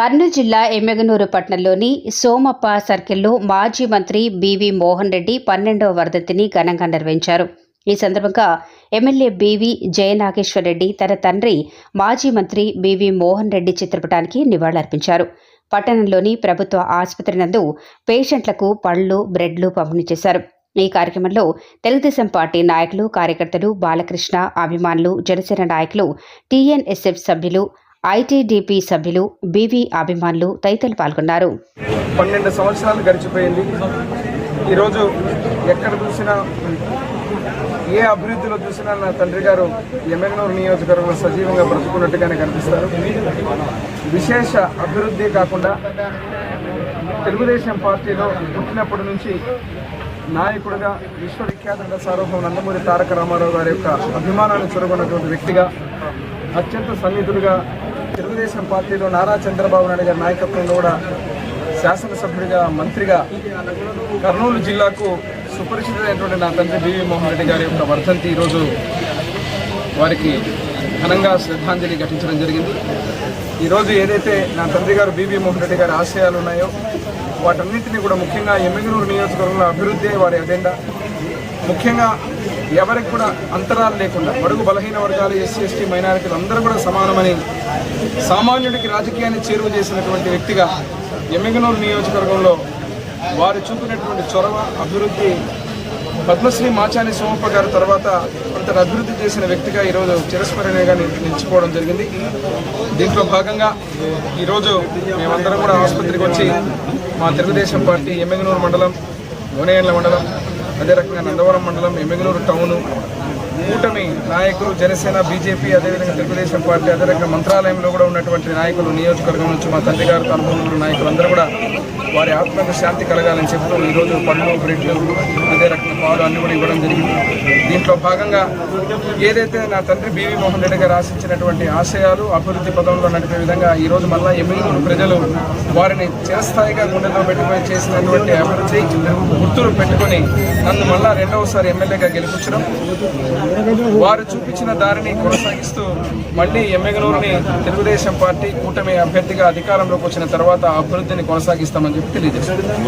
కర్నూలు జిల్లా ఎమ్మెగనూరు పట్టణంలోని సోమప్ప సర్కిల్లో మాజీ మంత్రి బీవీ మోహన్ రెడ్డి పన్నెండవ వర్ధంతిని ఘనంగా నిర్వహించారు. ఈ సందర్భంగా ఎమ్మెల్యే బీవీ జయనాగేశ్వర్ రెడ్డి తన తండ్రి మాజీ మంత్రి బీవీ మోహన్ రెడ్డి చిత్రపటానికి నివాళులర్పించారు. పట్టణంలోని ప్రభుత్వ ఆసుపత్రి నందు పేషెంట్లకు పళ్ళు బ్రెడ్లు పంపిణీ చేశారు. ఈ కార్యక్రమంలో తెలుగుదేశం పార్టీ నాయకులు కార్యకర్తలు బాలకృష్ణ అభిమానులు జనసేన నాయకులు టీఎన్ఎస్ఎఫ్ సభ్యులు ఐటీడీపీ సభ్యులు బీవీ అభిమానులు తదితరులు పాల్గొన్నారు. పన్నెండు సంవత్సరాలు గడిచిపోయింది. ఈరోజు ఎక్కడ చూసినా ఏ అభివృద్ధిలో చూసినా నా తండ్రి గారు ఎమ్మెల్నూరు నియోజకవర్గంలో సజీవంగా బ్రతుకున్నట్టుగానే కనిపిస్తారు. విశేష అభివృద్ధి కాకుండా తెలుగుదేశం పార్టీలో పుట్టినప్పటి నుంచి నాయకుడిగా విశ్వవిఖ్యాత సార్వభౌమ నందమూరి తారక రామారావు గారి యొక్క అభిమానాన్ని చొరగొన్నటువంటి వ్యక్తిగా అత్యంత సన్నిధులుగా తెలుగుదేశం పార్టీలో నారా చంద్రబాబు నాయుడు గారి నాయకత్వంలో కూడా శాసనసభ్యుడిగా మంత్రిగా కర్నూలు జిల్లాకు సుపరిచితుడైనటువంటి నా తండ్రి బివి మోహన్ రెడ్డి గారి యొక్క వర్ధంతి ఈరోజు వారికి ఘనంగా శ్రద్ధాంజలి ఘటించడం జరిగింది. ఈరోజు ఏదైతే నా తండ్రి గారు బీబీ మోహన్ రెడ్డి గారి ఆశయాలు ఉన్నాయో వాటన్నింటినీ కూడా ముఖ్యంగా ఎమ్మిగనూరు నియోజకవర్గంలో అభివృద్ధి వారి అజెండా ముఖ్యంగా ఎవరికి కూడా అంతరాలు లేకుండా బడుగు బలహీన వర్గాలు ఎస్సీ ఎస్టీ మైనారిటీలు అందరూ కూడా సమానమని సామాన్యుడికి రాజకీయాన్ని చేరువ చేసినటువంటి వ్యక్తిగా ఎమ్మెగనూరు నియోజకవర్గంలో వారు చూపినటువంటి చొరవ అభివృద్ధి పద్మశ్రీ మాచాని సోమప్ప గారి తర్వాత అంతటి అభివృద్ధి చేసిన వ్యక్తిగా ఈరోజు చిరస్మరణీయంగా నిలిచిపోవడం జరిగింది. దీంట్లో భాగంగా ఈరోజు మేమందరం కూడా ఆసుపత్రికి వచ్చి మా తెలుగుదేశం పార్టీ ఎమ్మెగనూరు మండలం గోనేయండ్ల మండలం అదే రకంగా నందవరం మండలం ఎమ్మెగలూరు టౌను కూటమి నాయకులు జనసేన బీజేపీ అదేవిధంగా తెలుగుదేశం పార్టీ అదే రకంగా మంత్రాలయంలో కూడా ఉన్నటువంటి నాయకులు నియోజకవర్గం నుంచి మా తండ్రి గారు అనుభవంలో నాయకులు అందరూ కూడా వారి ఆత్మకు శాంతి కలగాలని చెప్తూ ఈరోజు పళ్ళు బ్రెడ్లు అదే రకం పాలు అన్ని కూడా ఇవ్వడం జరిగింది. దీంట్లో భాగంగా ఏదైతే నా తండ్రి బీవీ మోహన్ రెడ్డి గారు ఆశించినటువంటి ఆశయాలు అభివృద్ధి పదంలో నడిపే విధంగా ఈరోజు మళ్ళీ మళ్ళా ఎమ్మెల్యేలు ప్రజలు వారిని చిరస్థాయిగా గుండెలో పెట్టుకొని చేసినటువంటి అభివృద్ధి గుర్తులు పెట్టుకొని నన్ను మళ్ళా రెండవసారి ఎమ్మెల్యేగా గెలిపించడం వారు చూపించిన దారిని కొనసాగిస్తూ మళ్ళీ ఎమ్మెగనూరుని తెలుగుదేశం పార్టీ కూటమి అభ్యర్థిగా అధికారంలోకి వచ్చిన తర్వాత అభివృద్ధిని కొనసాగిస్తామని చెప్పి తెలియజేస్తారు